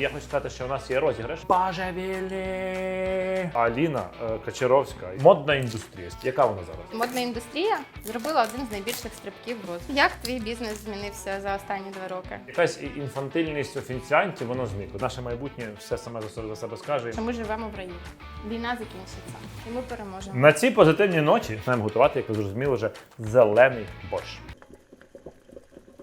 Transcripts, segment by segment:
Я хочу сказати, що у нас є розіграш. Бажевілі! Аліна е, Качаровська. Модна індустрія. Яка вона зараз? Модна індустрія зробила один з найбільших стрибків в розвитку. Як твій бізнес змінився за останні два роки? Якась і- інфантильність офіціантів, воно зникло. Наше майбутнє все саме за себе, за себе скаже. Що ми живемо в раї? Війна закінчиться, і ми переможемо. На цій позитивній ноті починаємо готувати, як ви зрозуміли, вже зелений борщ.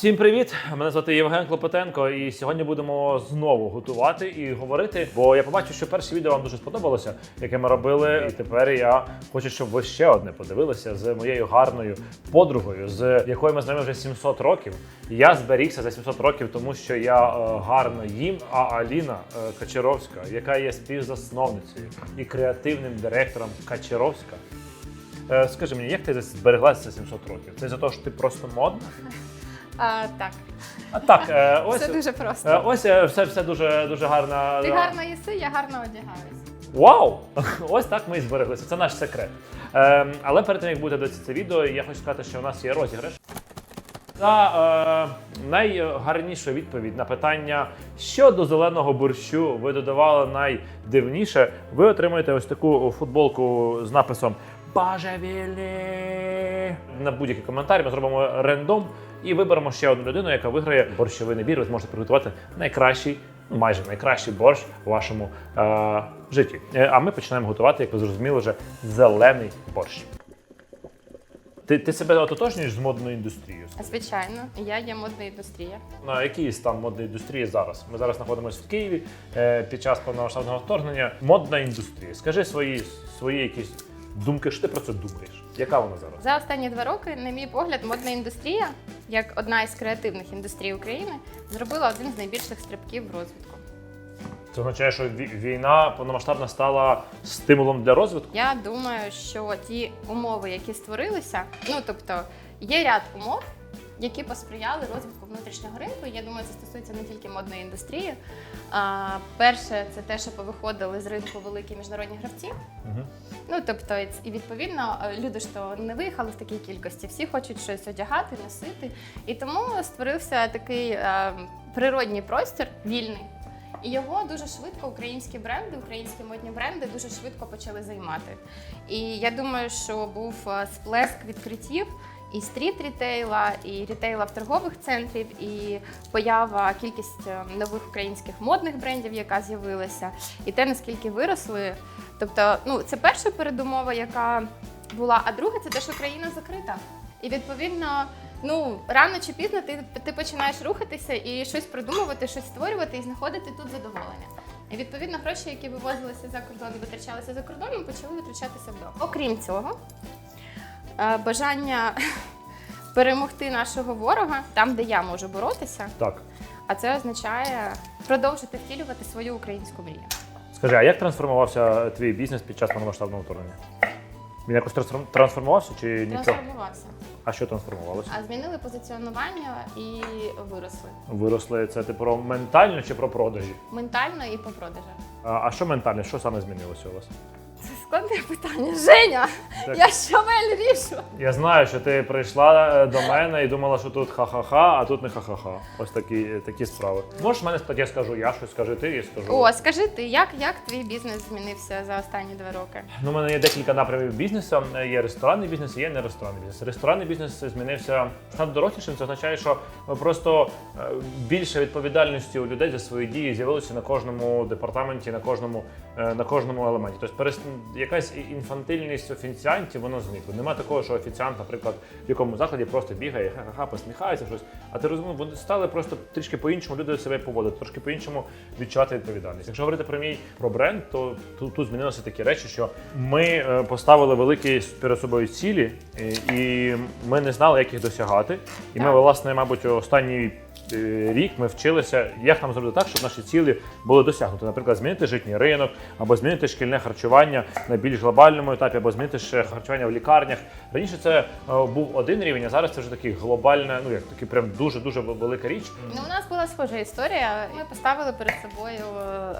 Всім привіт! Мене звати Євген Клопотенко, і сьогодні будемо знову готувати і говорити. Бо я побачив, що перше відео вам дуже сподобалося, яке ми робили. І тепер я хочу, щоб ви ще одне подивилися з моєю гарною подругою, з якою ми знайомі вже 700 років. Я зберігся за 700 років, тому що я е, гарно їм. А Аліна е, Качаровська, яка є співзасновницею і креативним директором Качаровська. Е, Скажи мені, як ти збереглася за 700 років? Це за те, що ти просто модна? А, так, А так, е, ось, все дуже е, просто. ось е, все, все дуже, дуже гарно. Ти гарно їси, я гарно одягаюсь. Вау! Ось так ми і збереглися. Це наш секрет. Е, але перед тим, як буде дивитися це відео, я хочу сказати, що у нас є розіграш. За е, найгарнішу відповідь на питання, що до зеленого борщу ви додавали найдивніше, ви отримаєте ось таку футболку з написом Бажевілі. На будь-який коментар ми зробимо рендом і виберемо ще одну людину, яка виграє борщовий набір. Ви зможете приготувати найкращий, ну, майже найкращий борщ у вашому е, житті. Е, А ми починаємо готувати, як ви зрозуміли, вже зелений борщ. Ти, ти себе ототожнюєш з модною індустрією? Звичайно, я є модна індустрія. На який стан модної індустрії зараз? Ми зараз знаходимося в Києві е, під час повномасштабного вторгнення. Модна індустрія. Скажи свої, свої якісь думки, що ти про це думаєш? Яка вона зараз? За останні два роки, на мій погляд, модна індустрія, як одна із креативних індустрій України, зробила один з найбільших стрибків в розвитку. Це означає, що ві- війна повномасштабна стала стимулом для розвитку? Я думаю, що ті умови, які створилися, ну тобто є ряд умов, які посприяли розвитку внутрішнього ринку. Я думаю, це стосується не тільки модної індустрії. А, перше, це те, що повиходили з ринку великі міжнародні гравці. Угу. Ну тобто, і відповідно люди ж то не виїхали в такій кількості, всі хочуть щось одягати, носити. І тому створився такий е, природній простір вільний. І його дуже швидко українські бренди, українські модні бренди дуже швидко почали займати. І я думаю, що був сплеск відкриттів і стріт рітейла, і рітейла в торгових центрів, і поява кількість е, нових українських модних брендів, яка з'явилася, і те наскільки виросли. Тобто, ну це перша передумова, яка була. А друге, це те, що країна закрита. І відповідно, ну рано чи пізно ти, ти починаєш рухатися і щось придумувати, щось створювати і знаходити тут задоволення. І відповідно гроші, які вивозилися за кордон витрачалися за кордоном, почали витрачатися вдома. Окрім цього, бажання перемогти нашого ворога там, де я можу боротися, Так. а це означає продовжити втілювати свою українську мрію. Скажи, а як трансформувався твій бізнес під час повномасштабного вторгнення? Він якось трансформувався чи нічого? Трансформувався. А що трансформувалося? А змінили позиціонування і виросли Виросли це ти про ментально чи про продажі? ментально і по продажах. А, а що ментально? Що саме змінилося у вас? Складне питання. Женя, Так. я щавель ріжу. Я знаю, що ти прийшла е, до мене і думала, що тут ха-ха-ха, а тут не ха-ха-ха. Ось такі, такі справи. Можеш мене спитати, я скажу я щось, скажи ти, я скажу. О, скажи ти, як, як твій бізнес змінився за останні два роки? Ну, у мене є декілька напрямів бізнесу. Є ресторанний бізнес, і є не ресторанний бізнес. Ресторанний бізнес змінився став дорослішим. Це означає, що просто е, більше відповідальності у людей за свої дії з'явилося на кожному департаменті, на кожному, е, на кожному елементі. Тобто перес- якась інфантильність офіціантів, воно зникло. Нема такого, що офіціант, наприклад, в якому закладі просто бігає, ха-ха-ха, посміхається щось. А ти розумієш, вони стали просто трішки по-іншому люди себе поводити, трошки по-іншому відчувати відповідальність. Якщо говорити про мій про бренд, то тут, тут змінилися такі речі, що ми е, поставили великі перед собою цілі, і, і ми не знали, як їх досягати. І ми, власне, мабуть, останній е, рік ми вчилися, як нам зробити так, щоб наші цілі були досягнуті. Наприклад, змінити житній ринок, або змінити шкільне харчування на більш глобальному етапі, або змінити ще харчування в лікарнях. Раніше це е, був один рівень, а зараз це вже такий глобальне, ну як такий прям дуже дуже велика річ. Ну, у нас була схожа історія. Ми поставили перед собою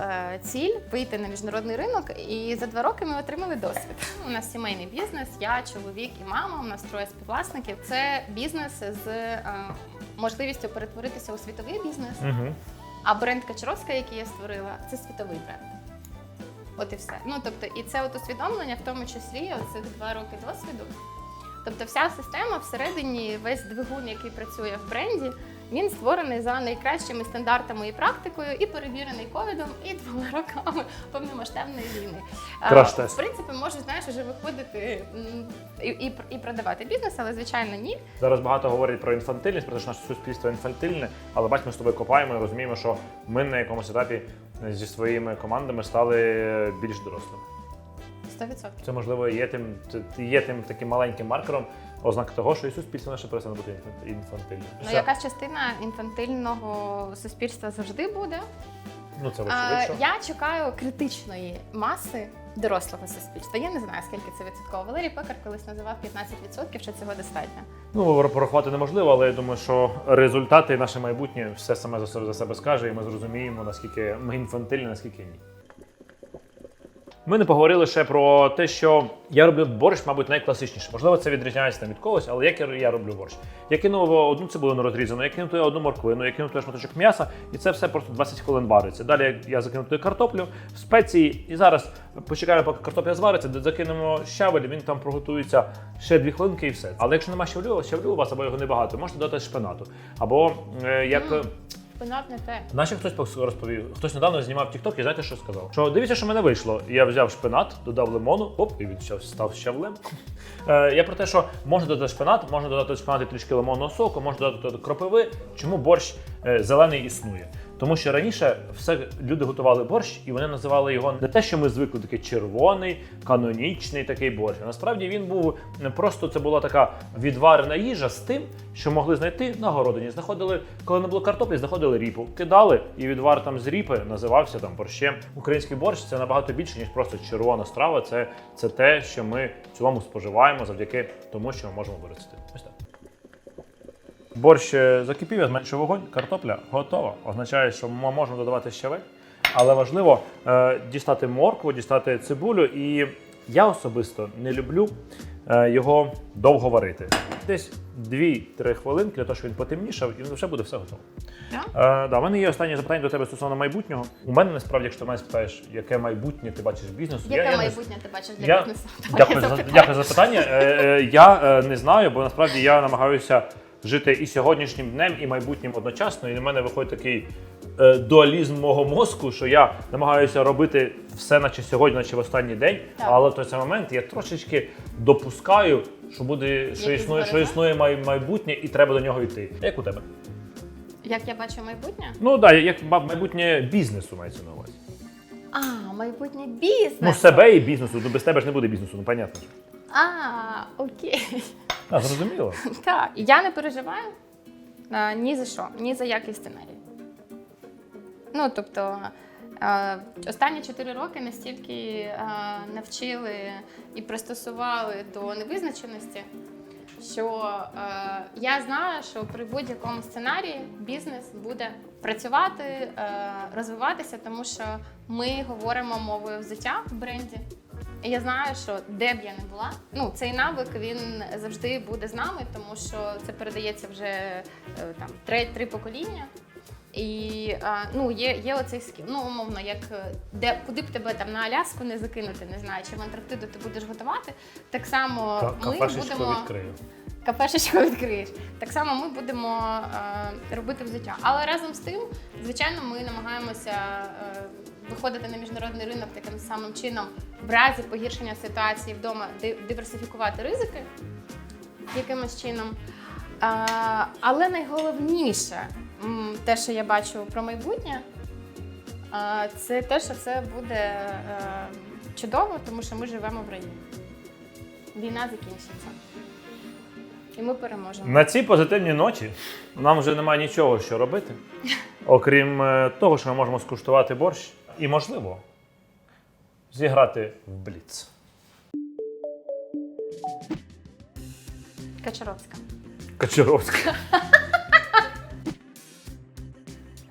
е, ціль вийти на міжнародний ринок, і за два роки ми отримали досвід. У нас сімейний бізнес, я, чоловік і мама. У нас троє співвласників. Це бізнес з е, можливістю перетворитися у світовий бізнес. Угу. А бренд Качаровська, який я створила, це світовий бренд. От і все. Ну тобто, і це от усвідомлення, в тому числі цих два роки досвіду. Тобто, вся система всередині, весь двигун, який працює в бренді, він створений за найкращими стандартами і практикою, і перевірений ковідом, і двома роками повномасштабної війни. В принципі, можу знаєш, вже виходити і, і, і продавати бізнес, але звичайно ні. Зараз багато говорять про інфантильність, про те, що наше суспільство інфантильне, але бач, ми з тобою копаємо і розуміємо, що ми на якомусь етапі зі своїми командами стали більш дорослими. 100%. Це можливо є тим, є тим таким маленьким маркером, ознак того, що і суспільство наше перестане бути інфантильним. Ну, якась частина інфантильного суспільства завжди буде. Ну це вочевидь. я чекаю критичної маси дорослого суспільства. Я не знаю, скільки це відсотково. Валерій Пекар колись називав 15%, що цього достатньо. Ну, порахувати неможливо, але я думаю, що результати і наше майбутнє все саме за себе скаже, і ми зрозуміємо, наскільки ми інфантильні, наскільки ні. Ми не поговорили ще про те, що я роблю борщ, мабуть, найкласичніше. Можливо, це відрізняється від когось, але як я- роблю борщ? Я кинув одну цибулину розрізану, я кинув туди одну морквину, я кинув туди шматочок м'яса, і це все просто 20 хвилин вариться. Далі я закинув туди картоплю, спеції, і зараз почекаємо, поки картопля звариться, закинемо щавель, він там проготується ще дві хвилинки і все. Але якщо немає щавлю, щавлю у вас або його небагато, можете додати шпинату. Або е, як. Мм. Спинат не те. Наче хтось розповів, хтось недавно знімав тікток і знаєте, що сказав? Що дивіться, що мене вийшло. Я взяв шпинат, додав лимону, оп, і він став щавлем. Е, я про те, що можна додати шпинат, можна додати шпинат і трішки лимонного соку, можна додати кропиви. Чому борщ е, зелений існує? Тому що раніше все люди готували борщ, і вони називали його не те, що ми звикли, такий червоний, канонічний такий борщ. Насправді він був не просто це була така відварена їжа з тим, що могли знайти на городині. Знаходили, коли не було картоплі, знаходили ріпу, кидали, і відвар там з ріпи називався там борщем. Український борщ це набагато більше, ніж просто червона страва. Це, це те, що ми в цілому споживаємо завдяки тому, що ми можемо виростити. Борщ е, закипів, я зменшив вогонь, картопля готова. Означає, що ми можемо додавати щавель. Але важливо е, дістати моркву, дістати цибулю. І я особисто не люблю е, його довго варити. Десь 2-3 хвилинки для того, щоб він потемнішав, і вже буде все готово. Да? Е, да, у мене є останнє запитання до тебе стосовно майбутнього. У мене насправді, якщо ти мене спитаєш, яке майбутнє ти бачиш бізнесу, Яке я, я не майбутнє ти бачиш для я- бізнесу? Дякую за, дякую за запитання. Е, е, я е, не знаю, бо насправді я намагаюся жити і сьогоднішнім днем, і майбутнім одночасно. І в мене виходить такий е, дуалізм мого мозку, що я намагаюся робити все, наче сьогодні, наче в останній день. Так. Але в той самий момент я трошечки допускаю, що буде, що Якийсь існує, що існує май- майбутнє, і треба до нього йти. Як у тебе? Як я бачу майбутнє? Ну так, да, як ба- майбутнє бізнесу мається на увазі. А, майбутнє бізнес. Ну, себе і бізнесу. Ну без тебе ж не буде бізнесу, ну понятно. ж. А, окей. А, зрозуміло. Так, я не переживаю ні за що, ні за який сценарій. Ну, тобто, останні 4 роки настільки навчили і пристосували до невизначеності, що я знаю, що при будь-якому сценарії бізнес буде працювати, розвиватися, тому що ми говоримо мовою взуття в бренді. І я знаю, що де б я не була, ну цей навик він завжди буде з нами, тому що це передається вже е, там три, три покоління. І ну, є, є оцей скіл. Ну, умовно, як е, де куди б тебе там на Аляску не закинути, не знаю, чи в Антарктиду ти будеш готувати. Так само Та- ми будемо відкрию. кафешечку відкриєш. Так само ми будемо е, робити взуття. Але разом з тим, звичайно, ми намагаємося е, виходити на міжнародний ринок таким самим чином, в разі погіршення ситуації вдома, диверсифікувати ризики якимось чином. Але найголовніше, те, що я бачу про майбутнє, це те, що все буде е, чудово, тому що ми живемо в районі. Війна закінчиться. І ми переможемо. На цій позитивній ноті нам вже немає нічого, що робити, окрім е, того, що ми можемо скуштувати борщ і, можливо, зіграти в бліц. Качаровська. Качаровська.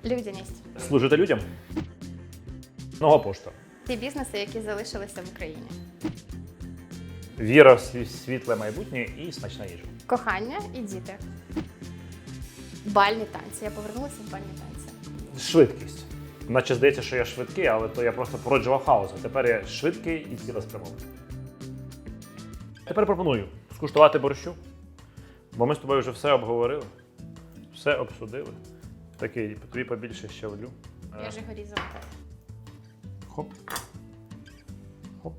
Людяність. Служити людям. Нова пошта. Ті бізнеси, які залишилися в Україні. Віра в сві- світле майбутнє і смачна їжа. Кохання і діти. Бальні танці. Я повернулася в бальні танці. швидкість. Наче здається, що я швидкий, але то я просто породжував хаос. А тепер я швидкий і цілеспрямований. Тепер пропоную скуштувати борщу, бо ми з тобою вже все обговорили, все обсудили. Такий тобі побільше щавлю. Я Е, ж. Хоп. Хоп.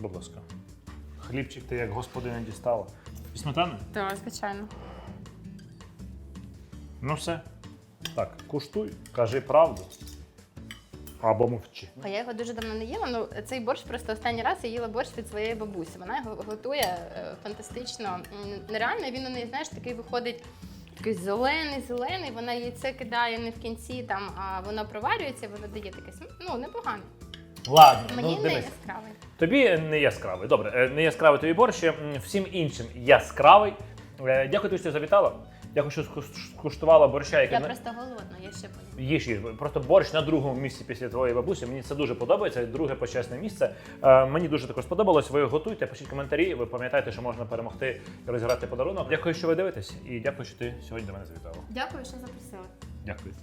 Будь ласка. Хлібчик ти як господиня дістала. І сметани? Так, звичайно. Ну все. Так, куштуй, кажи правду. Або мовчи. А я його дуже давно не їла. Ну цей борщ просто останній раз я їла борщ від своєї бабусі. Вона його готує е, фантастично. Нереально він у неї, знаєш, такий виходить. Такий зелений, зелений, вона яйце кидає не в кінці, там, а воно проварюється, воно дає такесь. ну, непогане. Ладно, Мені ну не яскравий. Тобі не яскравий. Добре, е, не яскравий тобі борщ, всім іншим яскравий. Е, Дякую, що завітала. Дякую, хочу скуштувала борща, Яка... Я просто голодна, я ще буду. Їж, їж. Просто борщ на другому місці після твоєї бабусі. Мені це дуже подобається. Друге почесне місце. Е, мені дуже також сподобалось. Ви готуйте, пишіть коментарі. Ви пам'ятаєте, що можна перемогти і розіграти подарунок. Дякую, що ви дивитесь, і дякую, що ти сьогодні до мене завітала. Дякую, що запросила. Дякую.